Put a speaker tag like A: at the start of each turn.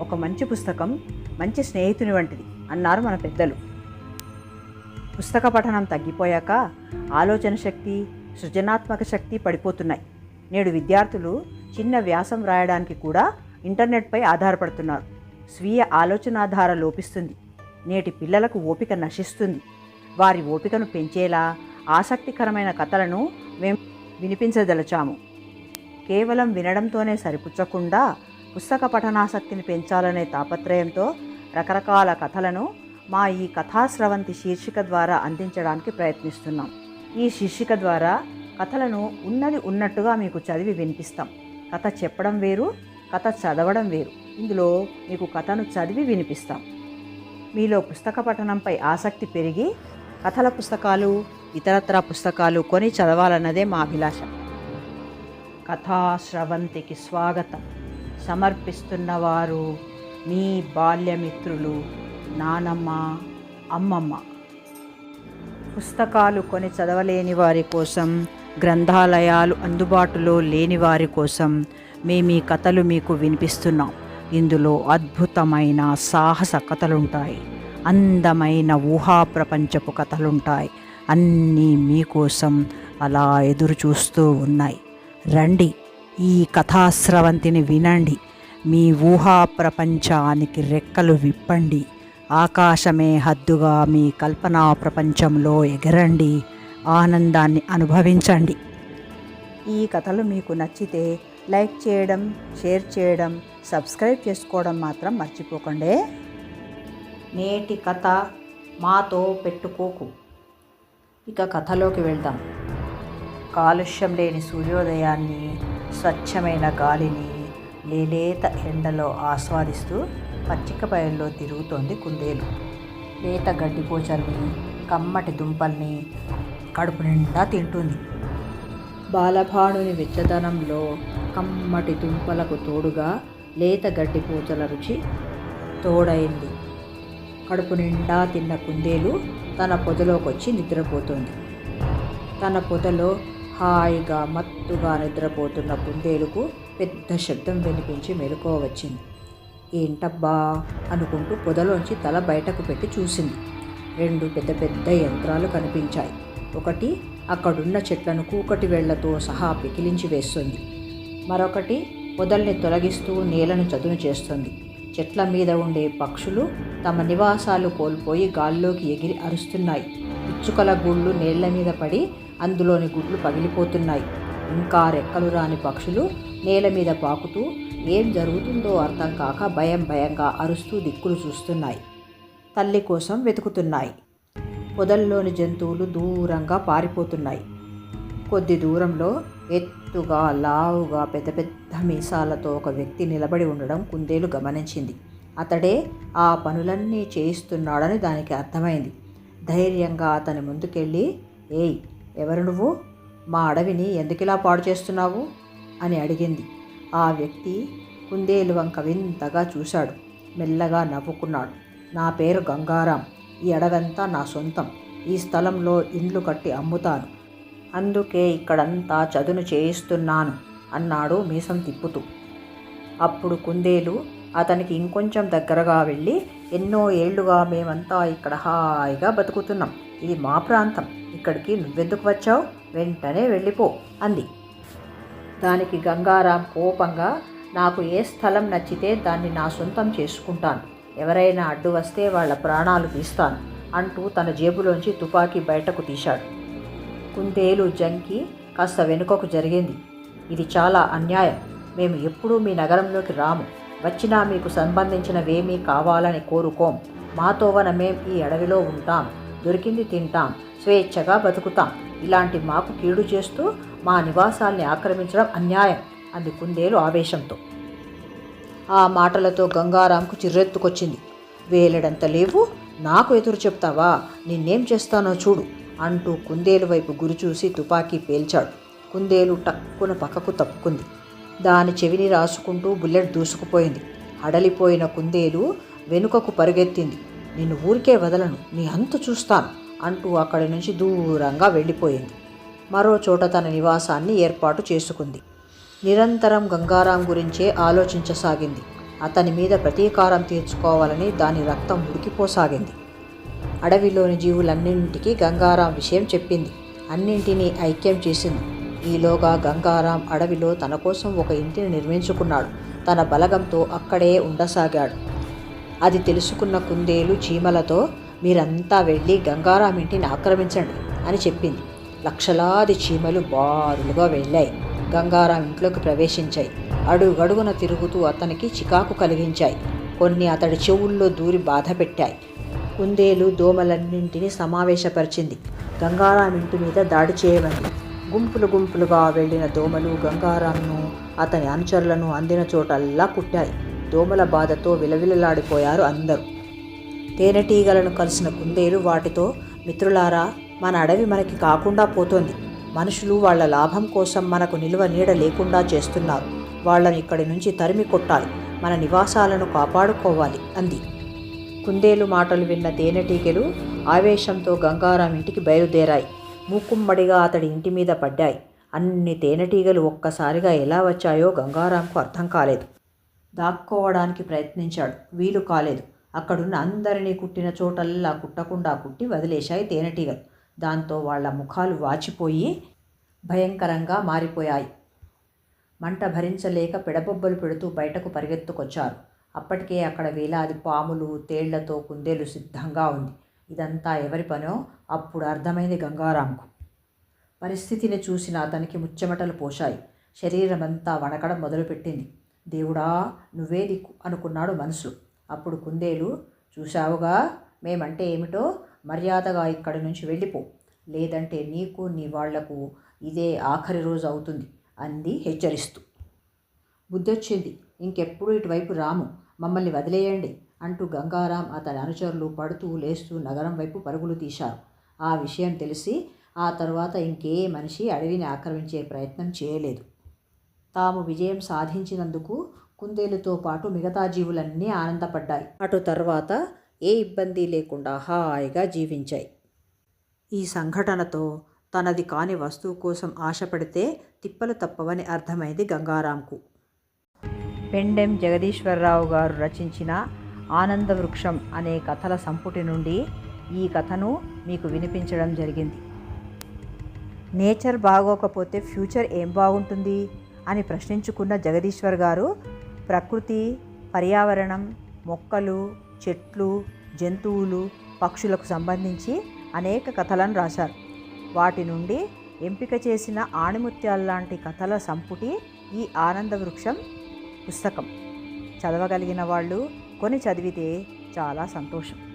A: ఒక మంచి పుస్తకం మంచి స్నేహితుని వంటిది అన్నారు మన పెద్దలు. పుస్తక పఠనం తగ్గిపోయాక ఆలోచన శక్తి సృజనాత్మక శక్తి పడిపోతున్నాయి. నేడు విద్యార్థులు చిన్న వ్యాసం రాయడానికి కూడా ఇంటర్నెట్పై ఆధారపడుతున్నారు. స్వీయ ఆలోచనాధార లోపిస్తుంది. నేటి పిల్లలకు ఓపిక నశిస్తుంది. వారి ఓపికను పెంచేలా ఆసక్తికరమైన కథలను మేము వినిపించదలచాము. కేవలం వినడంతోనే సరిపుచ్చకుండా పుస్తక పఠనాసక్తిని పెంచాలనే తాపత్రయంతో రకరకాల కథలను మా ఈ కథాస్రవంతి శీర్షిక ద్వారా అందించడానికి ప్రయత్నిస్తున్నాం. ఈ శీర్షిక ద్వారా కథలను ఉన్నది ఉన్నట్టుగా మీకు చదివి వినిపిస్తాం. కథ చెప్పడం వేరు కథ చదవడం వేరు. ఇందులో మీకు కథను చదివి వినిపిస్తాం. మీలో పుస్తక పఠనంపై ఆసక్తి పెరిగి కథల పుస్తకాలు ఇతరత్ర పుస్తకాలు కొని చదవాలన్నదే మా అభిలాష. కథాశ్రవంతికి స్వాగతం. సమర్పిస్తున్నవారు మీ బాల్యమిత్రులు నానమ్మ అమ్మమ్మ. పుస్తకాలు కొని చదవలేని వారి కోసం గ్రంథాలయాలు అందుబాటులో లేని వారి కోసం మేము ఈ కథలు మీకు వినిపిస్తున్నాం. ఇందులో అద్భుతమైన సాహస కథలుంటాయి. అందమైన ఊహా ప్రపంచపు కథలుంటాయి. అన్నీ మీకోసం అలా ఎదురు చూస్తూ ఉన్నాయి. రండి. ఈ కథాస్రవంతిని వినండి. మీ ఊహా ప్రపంచానికి రెక్కలు విప్పండి. ఆకాశమే హద్దుగా మీ కల్పనా ప్రపంచంలో ఎగరండి. ఆనందాన్ని అనుభవించండి. ఈ కథలు మీకు నచ్చితే లైక్ చేయడం షేర్ చేయడం సబ్స్క్రైబ్ చేసుకోవడం మాత్రం మర్చిపోకండి. నేటి కథ మాతో పెట్టుకోకు. ఇక కథలోకి వెళ్దాం. కాలుష్యం లేని సూర్యోదయాన్ని స్వచ్ఛమైన గాలిని లేలేత ఎండలో ఆస్వాదిస్తూ పచ్చిక బయల్లో తిరుగుతోంది కుందేలు. లేత గడ్డిపోచల్ని కమ్మటి దుంపల్ని కడుపు నిండా తింటుంది. బాలభాణుని వెచ్చదనంలో కమ్మటి దుంపలకు తోడుగా లేత గడ్డిపోచల రుచి తోడైంది. కడుపు నిండా తిన్న కుందేలు తన పొదలోకొచ్చి నిద్రపోతుంది. తన పొదలో హాయిగా మత్తుగా నిద్రపోతున్న కుందేలుకు పెద్ద శబ్దం వినిపించి మెలకువ వచ్చింది. ఏంటబ్బా? అనుకుంటూ పొదలోంచి తల బయటకు పెట్టి చూసింది. రెండు పెద్ద పెద్ద యంత్రాలు కనిపించాయి. ఒకటి అక్కడున్న చెట్లను కూకటి వేళ్ళతో సహా పికిలించి వేస్తుంది. మరొకటి పొదల్ని తొలగిస్తూ నేలను చదును చేస్తుంది. చెట్ల మీద ఉండే పక్షులు తమ నివాసాలు కోల్పోయి గాల్లోకి ఎగిరి అరుస్తున్నాయి. పిచ్చుకల గుళ్ళు నేళ్ళ మీద పడి అందులోని గుడ్లు పగిలిపోతున్నాయి. ఇంకా రెక్కలు రాని పక్షులు నేల మీద పాకుతూ ఏం జరుగుతుందో అర్థం కాక భయం భయంగా అరుస్తూ దిక్కులు చూస్తున్నాయి. తల్లి కోసం వెతుకుతున్నాయి. పొదల్లోని జంతువులు దూరంగా పారిపోతున్నాయి. కొద్ది దూరంలో ఎత్తుగా లావుగా పెద్ద పెద్ద మీసాలతో ఒక వ్యక్తి నిలబడి ఉండడం కుందేలు గమనించింది. అతడే ఆ పనులన్నీ చేయిస్తున్నాడని దానికి అర్థమైంది. ధైర్యంగా అతని ముందుకెళ్ళి ఏయ్ ఎవరు నువ్వు? మా అడవిని ఎందుకిలా పాడు చేస్తున్నావు? అని అడిగింది. ఆ వ్యక్తి కుందేలు వంక వింతగా చూశాడు. మెల్లగా నవ్వుకున్నాడు. నా పేరు గంగారాం. ఈ అడవంతా నా సొంతం. ఈ స్థలంలో ఇండ్లు కట్టి అమ్ముతాను. అందుకే ఇక్కడంతా చదును చేయిస్తున్నాను అన్నాడు మీసం తిప్పుతూ. అప్పుడు కుందేలు అతనికి ఇంకొంచెం దగ్గరగా వెళ్ళి ఎన్నో ఏళ్ళుగా మేమంతా ఇక్కడ హాయిగా బతుకుతున్నాం. ఇది మా ప్రాంతం. ఇక్కడికి నువ్వెందుకు వచ్చావు? వెంటనే వెళ్ళిపో అంది. దానికి గంగారాం కోపంగా నాకు ఏ స్థలం నచ్చితే దాన్ని నా సొంతం చేసుకుంటాను. ఎవరైనా అడ్డు వస్తే వాళ్ళ ప్రాణాలు తీస్తాను అంటూ తన జేబులోంచి తుపాకీ బయటకు తీశాడు. కుందేలు జంకి కాస్త వెనుకకు జరిగింది. ఇది చాలా అన్యాయం. మేము ఎప్పుడూ మీ నగరంలోకి రాము. వచ్చినా మీకు సంబంధించినవేమీ కావాలని కోరుకోం. మాతోవన మేం ఈ అడవిలో ఉంటాం. దొరికింది తింటాం. స్వేచ్ఛగా బతుకుతాం. ఇలాంటి మాకు కీడు చేస్తూ మా నివాసాల్ని ఆక్రమించడం అన్యాయం అంది కుందేలు ఆవేశంతో. ఆ మాటలతో గంగారాంకు చిర్రెత్తుకొచ్చింది. వేలెడంత లేవు. నాకు ఎదురు చెప్తావా? నిన్నేం చేస్తానో చూడు అంటూ కుందేలు వైపు గురిచూసి తుపాకీ పేల్చాడు. కుందేలు టక్కున పక్కకు తప్పుకుంది. దాని చెవిని రాసుకుంటూ బుల్లెట్ దూసుకుపోయింది. హడలిపోయిన కుందేలు వెనుకకు పరుగెత్తింది. నిన్ను ఊరికే వదలను నీ అంతు చూస్తాను అంటూ అక్కడి నుంచి దూరంగా వెళ్ళిపోయింది. మరో చోట తన నివాసాన్ని ఏర్పాటు చేసుకుంది. నిరంతరం గంగారాం గురించే ఆలోచించసాగింది. అతని మీద ప్రతీకారం తీర్చుకోవాలని దాని రక్తం ఉడికిపోసాగింది. అడవిలోని జీవులన్నింటికీ గంగారాం విషయం చెప్పింది. అన్నింటినీ ఐక్యం చేసింది. ఈలోగా గంగారాం అడవిలో తన కోసం ఒక ఇంటిని నిర్మించుకున్నాడు. తన బలగంతో అక్కడే ఉండసాగాడు. అది తెలుసుకున్న కుందేలు చీమలతో మీరంతా వెళ్ళి గంగారాం ఇంటిని ఆక్రమించండి అని చెప్పింది. లక్షలాది చీమలు బారులుగా వెళ్ళాయి. గంగారాం ఇంట్లోకి ప్రవేశించాయి. అడుగడుగున తిరుగుతూ అతనికి చికాకు కలిగించాయి. కొన్ని అతడి చెవుల్లో దూరి బాధ పెట్టాయి. కుందేలు దోమలన్నింటినీ సమావేశపరిచింది. గంగారాం ఇంటి మీద దాడి చేయమంది గుంపులు గుంపులుగా వెళ్ళిన దోమలు గంగారాంను అతని అనుచరులను అందిన చోటల్లా కుట్టాయి. దోమల బాధతో విలవిలలాడిపోయారు అందరూ. తేనెటీగలను కలిసిన కుందేలు వాటితో మిత్రులారా మన అడవి మనకి కాకుండా పోతోంది. మనుషులు వాళ్ళ లాభం కోసం మనకు నిలువ నీడ లేకుండా చేస్తున్నారు. వాళ్ళని ఇక్కడి నుంచి తరిమి కొట్టాలి. మన నివాసాలను కాపాడుకోవాలి అంది. కుందేలు మాటలు విన్న తేనెటీగలు ఆవేశంతో గంగారాం ఇంటికి బయలుదేరాయి. మూకుమ్మడిగా అతడి ఇంటి మీద పడ్డాయి. అన్ని తేనెటీగలు ఒక్కసారిగా ఎలా వచ్చాయో గంగారాంకు అర్థం కాలేదు. దాక్కోవడానికి ప్రయత్నించాడు. వీలు కాలేదు. అక్కడున్న అందరినీ కుట్టిన చోటల్లా కుట్టకుండా కుట్టి వదిలేశాయి తేనెటీగలు. దాంతో వాళ్ళ ముఖాలు వాచిపోయి భయంకరంగా మారిపోయాయి. మంట భరించలేక పిడబొబ్బలు పెడుతూ బయటకు పరిగెత్తుకొచ్చారు. అప్పటికే అక్కడ వేలాది పాములు తేళ్ళతో కుందేలు సిద్ధంగా ఉంది. ఇదంతా ఎవరి పనో? అప్పుడు అర్థమైంది గంగారాంకు. పరిస్థితిని చూసిన అతనికి ముచ్చెమటలు పోశాయి. శరీరమంతా వణకడం మొదలుపెట్టింది. దేవుడా నువ్వే దిక్కు అనుకున్నాడు మనసు. అప్పుడు కుందేలు చూశావుగా? మేమంటే ఏమిటో? మర్యాదగా ఇక్కడి నుంచి వెళ్ళిపో. లేదంటే నీకు నీ వాళ్ళకు ఇదే ఆఖరి రోజు అవుతుంది అంది హెచ్చరిస్తూ. బుద్ధొచ్చింది. ఇంకెప్పుడు ఇటువైపు రాము. మమ్మల్ని వదిలేయండి. అంటూ గంగారాం అతని అనుచరులు పడుతూ లేస్తూ నగరం వైపు పరుగులు తీశారు. ఆ విషయం తెలిసి ఆ తర్వాత ఇంకే మనిషి అడవిని ఆక్రమించే ప్రయత్నం చేయలేదు. తాము విజయం సాధించినందుకు కుందేలుతో పాటు మిగతా జీవులన్నీ ఆనందపడ్డాయి. అటు తర్వాత ఏ ఇబ్బంది లేకుండా హాయిగా జీవించాయి. ఈ సంఘటనతో తనది కాని వస్తువు కోసం ఆశపడితే తిప్పలు తప్పవని అర్థమైంది గంగారాంకు. పెండెం జగదీశ్వరరావు గారు రచించిన ఆనంద వృక్షం అనే కథల సంపుటి నుండి ఈ కథను మీకు వినిపించడం జరిగింది. నేచర్ బాగోకపోతే ఫ్యూచర్ ఏం బాగుంటుంది? అని ప్రశ్నించుకున్న జగదీశ్వర్ గారు ప్రకృతి పర్యావరణం మొక్కలు చెట్లు జంతువులు పక్షులకు సంబంధించి అనేక కథలను రాశారు. వాటి నుండి ఎంపిక చేసిన ఆణిముత్యాల్లాంటి కథల సంపుటి ఈ ఆనంద వృక్షం పుస్తకం. చదవగలిగిన వాళ్ళు కొని చదివితే చాలా సంతోషం.